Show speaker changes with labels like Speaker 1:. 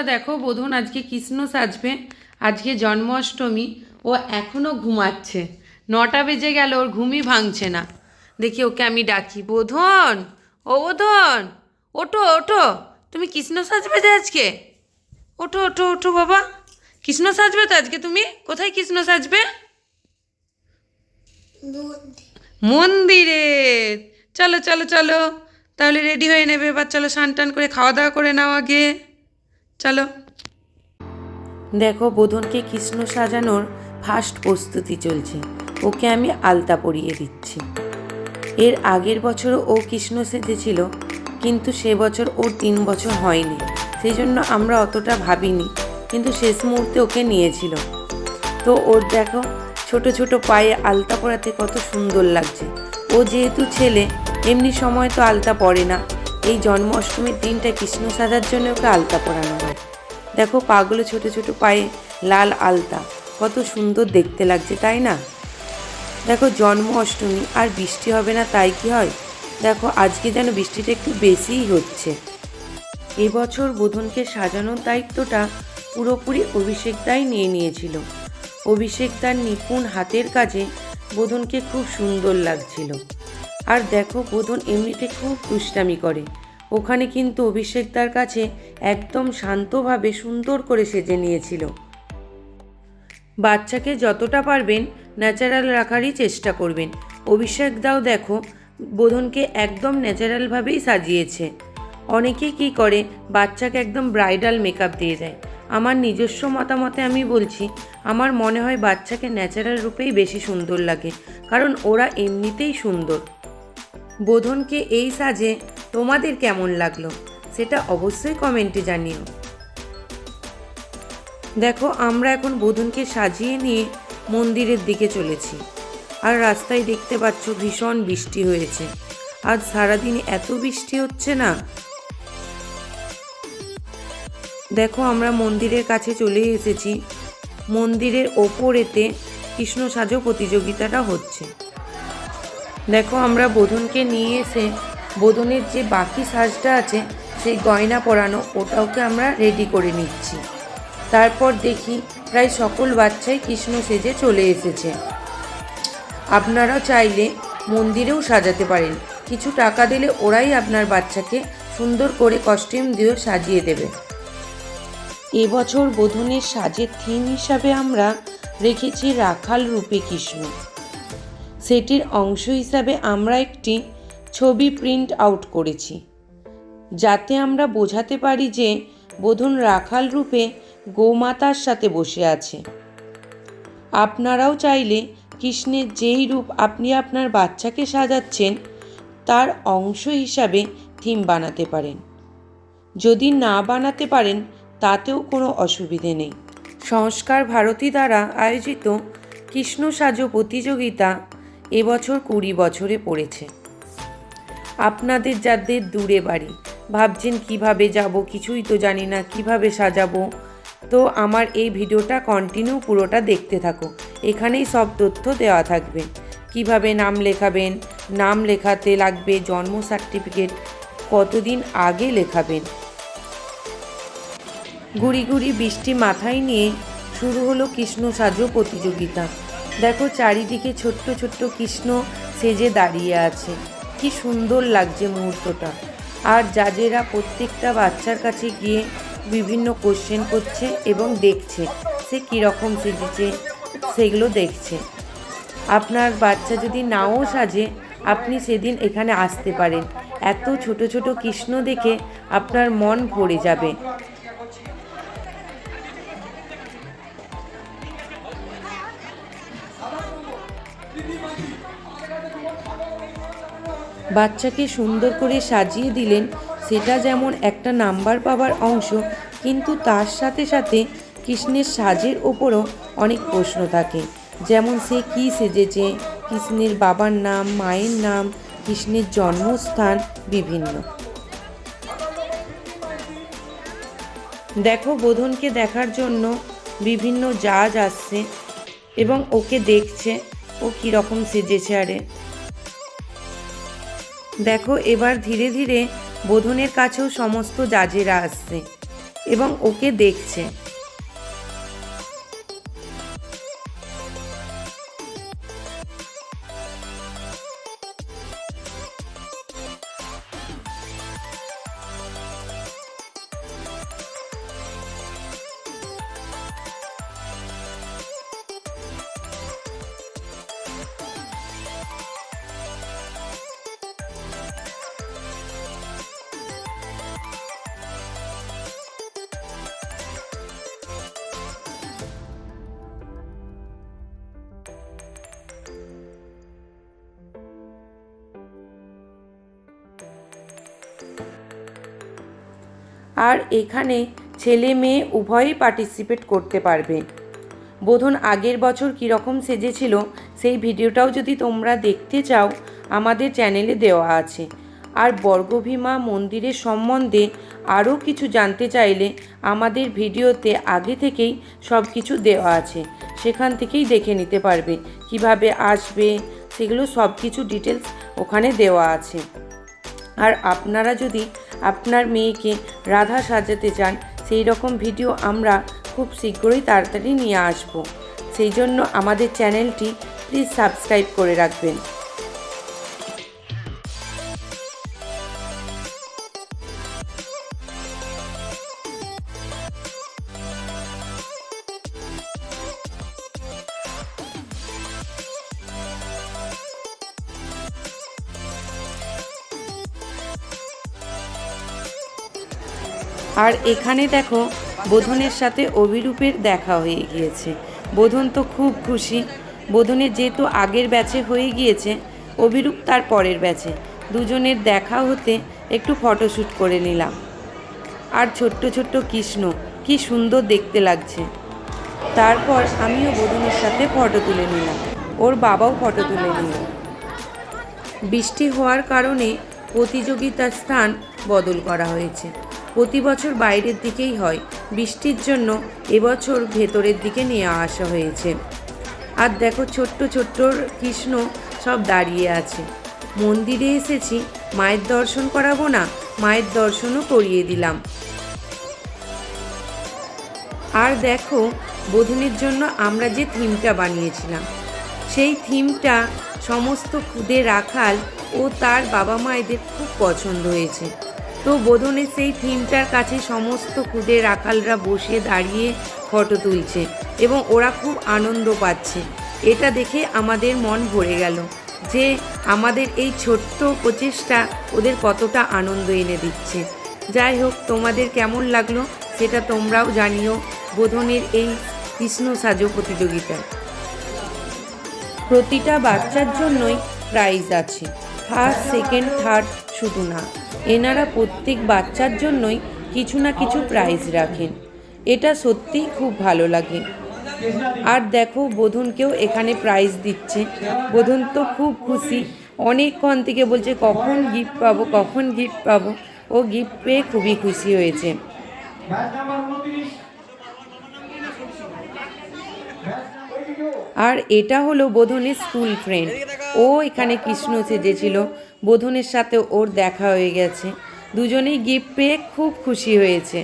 Speaker 1: বন্ধুরা দেখো, বোধন আজকে কৃষ্ণ সাজবে। আজকে জন্মাষ্টমী, ও এখনও ঘুমাচ্ছে। নটা বেজে গেল, ওর ঘুমই ভাঙছে না। দেখি ওকে আমি ডাকি, বোধন, ও বোধন, ওঠো ওঠো, তুমি কৃষ্ণ সাজবে যে আজকে? ওঠো ওঠো ওঠো বাবা, কৃষ্ণ সাজবে তো আজকে তুমি? কোথায় কৃষ্ণ সাজবে? মন্দিরে। চলো চলো চলো, তাহলে রেডি হয়ে নেবে, এবার চলো স্নান টান করে খাওয়া দাওয়া করে নাও আগে। চলো। দেখো, বোধনকে কৃষ্ণ সাজানোর ফার্স্ট প্রস্তুতি চলছে। ওকে আমি আলতা পরিয়ে দিচ্ছি। এর আগের বছরও ও কৃষ্ণ সেজেছিল, কিন্তু সে বছর ওর তিন বছর হয়নি। সেই জন্য আমরা অতটা ভাবিনি, কিন্তু শেষ মুহূর্তে ওকে নিয়েছিল। তো ওর দেখো, ছোট ছোট পায়ে আলতা পরাতে কত সুন্দর লাগছে। ও যেহেতু ছেলে, এমনি সময় তো আলতা পরে না। এই জন্মাষ্টমীর দিনটা কৃষ্ণ সাজার জন্য ওকে আলতা পরানো হয়। দেখো পাগুলো ছোট ছোট পায়ে লাল আলতা। কত সুন্দর দেখতে লাগছে, তাই না? দেখো জন্ম অষ্টমী আর বৃষ্টি হবে না, তাই কি হয়? দেখো আজকে যেন বৃষ্টিটা একটু বেশিই হচ্ছে। এবছর বোধনকে সাজানোর দায়িত্বটা পুরোপুরি অভিষেক দাই নিয়ে নিয়েছিল। অভিষেক তার নিপুণ হাতের কাজে বোধনকে খুব সুন্দর লাগছিল। আর দেখো বোধন এমনিতে খুব দুষ্টামি করে। ওখানে কিন্তু অভিষেক তার কাছে একদম শান্তভাবে সুন্দর করে সেজে নিয়েছিল। বাচ্চাকে যতটা পারবেন ন্যাচারাল রাখারই চেষ্টা করবেন। অভিষেক দাও দেখো বোধনকে একদম ন্যাচারালভাবেই সাজিয়েছে। অনেকে কি করে, বাচ্চাকে একদম ব্রাইডাল মেকআপ দিয়ে দেয়। আমার নিজস্ব মতামতে আমি বলছি, আমার মনে হয় বাচ্চাকে ন্যাচারাল রূপেই বেশি সুন্দর লাগে। কারণ ওরা এমনিতেই সুন্দর। বোধনকে এই সাজে তোমাদের কেমন লাগল সেটা অবশ্যই কমেন্টে জানিও। দেখো, আমরা এখন বোধনকে সাজিয়ে নিয়ে মন্দিরের দিকে চলেছি। আর রাস্তায় দেখতে পাচ্ছ ভীষণ বৃষ্টি হয়েছে। আজ সারাদিন এত বৃষ্টি হচ্ছে না? দেখো, আমরা মন্দিরের কাছে চলে এসেছি। মন্দিরের ওপরেতে কৃষ্ণ সাজো প্রতিযোগিতাটা হচ্ছে। দেখো, আমরা বোধনকে নিয়ে এসে বোধনের যে বাকি সাজটা আছে, সেই গয়না পরানো, ওটাওকে আমরা রেডি করে নিচ্ছি। তারপর দেখি, প্রায় সকল বাচ্চাই কৃষ্ণ সেজে চলে এসেছে। আপনারাও চাইলে মন্দিরেও সাজাতে পারেন। কিছু টাকা দিলে ওরাই আপনার বাচ্চাকে সুন্দর করে কস্টিউম দিয়ে সাজিয়ে দেবে। এবছর বোধনের সাজের থিম হিসাবে আমরা রেখেছি রাখাল রূপে কৃষ্ণ। সেটির অংশ হিসাবে আমরা একটি ছবি প্রিন্ট আউট করেছি, যাতে আমরা বোঝাতে পারি যে বোধন রাখাল রূপে গোমাতার সাথে বসে আছে। আপনারাও চাইলে কৃষ্ণের যেই রূপ আপনি আপনার বাচ্চাকে সাজাচ্ছেন, তার অংশ হিসাবে থিম বানাতে পারেন। যদি না বানাতে পারেন, তাতেও কোনো অসুবিধে নেই। সংস্কার ভারতী দ্বারা আয়োজিত কৃষ্ণ সাজো প্রতিযোগিতা এবছর কুড়ি বছরে পড়েছে। আপনাদের যাদের দূরে বাড়ি, ভাবছেন কীভাবে যাব, কিছুই তো জানি না, কীভাবে সাজাবো? তো আমার এই ভিডিওটা কন্টিনিউ পুরোটা দেখতে থাকো। এখানেই সব তথ্য দেওয়া থাকবে। কীভাবে নাম লেখাবেন, নাম লেখাতে লাগবে, জন্ম সার্টিফিকেট কতদিন আগে লেখাবেন? গুড়ি গুড়ি বৃষ্টি মাথায় নিয়ে শুরু হলো কৃষ্ণ সাজো প্রতিযোগিতা। দেখো চারিদিকে ছোট্ট ছোট্ট কৃষ্ণ সেজে দাঁড়িয়ে আছে। কি সুন্দর লাগছে মুহূর্তটা। আর জাজেরা প্রত্যেকটা বাচ্চার কাছে গিয়ে বিভিন্ন কোশ্চেন করছে এবং দেখছে, সে কীরকম সেজেছে, সেগুলো দেখছে। আপনার বাচ্চা যদি নাও সাজে, আপনি সেদিন এখানে আসতে পারেন। এত ছোট ছোট কৃষ্ণ দেখে আপনার মন ভরে যাবে। বাচ্চাকে সুন্দর করে সাজিয়ে দিলেন। সেটা যেমন একটা নাম্বার পাবার অংশ, কিন্তু তার সাথে সাথে কৃষ্ণের সাজের ওপরও অনেক প্রশ্ন থাকে। যেমন, সে কী সেজেছে? কৃষ্ণের বাবার নাম, মায়ের নাম, কৃষ্ণের জন্মস্থান, বিভিন্ন। দেখো, বোধনকে দেখার জন্য বিভিন্ন জাজ আসছে এবং ওকে দেখছে, ও কীরকম সেজেছে, আরে। দেখো এবার ধীরে ধীরে বোধনের কাছেও সমস্ত জাজেরা আসছে এবং ওকে দেখছে। আর এখানে ছেলে মেয়ে উভয়ই পার্টিসিপেট করতে পারবে। বোধন, আগের বছর কীরকম সেজেছিল সেই ভিডিওটাও যদি তোমরা দেখতে চাও, আমাদের চ্যানেলে দেওয়া আছে। আর বর্গভীমা মন্দিরের সম্বন্ধে আরও কিছু জানতে চাইলে আমাদের ভিডিওতে আগে থেকেই সব কিছু দেওয়া আছে। সেখান থেকেই দেখে নিতে পারবে, কীভাবে আসবে, সেগুলো সব কিছু ডিটেলস ওখানে দেওয়া আছে। আর আপনারা যদি আপনার মেয়েকে রাধা সাজাতে চান, সেই রকম ভিডিও আমরা খুব শীঘ্রই তাড়াতাড়ি নিয়ে আসব। সেই জন্য আমাদের চ্যানেলটি প্লিজ সাবস্ক্রাইব করে রাখবেন। আর এখানে দেখো, বোধনের সাথে অভিরূপের দেখা হয়ে গিয়েছে। বোধন তো খুব খুশি। বোধনের যেহেতু আগের ব্যাচে হয়ে গিয়েছে, অভিরূপ তার পরের ব্যাচে। দুজনের দেখা হতে একটু ফটোশ্যুট করে নিলাম। আর ছোট্ট ছোট্ট কৃষ্ণ, কি সুন্দর দেখতে লাগছে। তারপর আমিও বোধনের সাথে ফটো তুলে নিলাম। ওর বাবাও ফটো তুলে নিল। বৃষ্টি হওয়ার কারণে প্রতিযোগিতার স্থান বদল করা হয়েছে। প্রতি বছর বাইরের দিকেই হয়। বৃষ্টির জন্য এবছর ভেতরের দিকে নিয়ে আসা হয়েছে। আর দেখো ছোট্ট ছোট্ট কৃষ্ণ সব দাঁড়িয়ে আছে। মন্দিরে এসেছি, মায়ের দর্শন করাবো না, মায়ের দর্শনও করিয়ে দিলাম। আর দেখো, বোধনের জন্য আমরা যে থিমটা বানিয়েছিলাম, সেই থিমটা সমস্ত খুদে রাখাল ও তার বাবা মায়েদের খুব পছন্দ হয়েছে। তো বোধনের সেই থিমটার কাছে সমস্ত খুদে রাখালরা বসে দাঁড়িয়ে ফটো তুলছে এবং ওরা খুব আনন্দ পাচ্ছে। এটা দেখে আমাদের মন ভরে গেল যে আমাদের এই ছোট্ট প্রচেষ্টা ওদের কতটা আনন্দ এনে দিচ্ছে। যাই হোক, তোমাদের কেমন লাগল সেটা তোমরাও জানিও বোধনের এই কৃষ্ণ সাজো প্রতিযোগিতায়। প্রতিটা বাচ্চার জন্যই প্রাইজ আছে। ফার্স্ট সেকেন্ড থার্ড শুধু না, এনারা প্রত্যেক বাচ্চার জন্যই কিছু না কিছু প্রাইজ রাখেন। এটা সত্যিই খুব ভালো লাগে। আর দেখো বোধনকেও এখানে প্রাইজ দিচ্ছে। বোধন তো খুব খুশি। অনেকক্ষণ থেকে বলছে, কখন গিফট পাবো, কখন গিফট পাবো? ও গিফট পেয়ে খুবই খুশি হয়েছে। আর এটা হলো বোধনের স্কুল ফ্রেন্ড ও এখানে কৃষ্ণ সেজেছিল। বোধনের সাথে ওর দেখা হয়ে গেছে। দুজনেই গিফট পেয়ে খুব খুশি হয়েছে।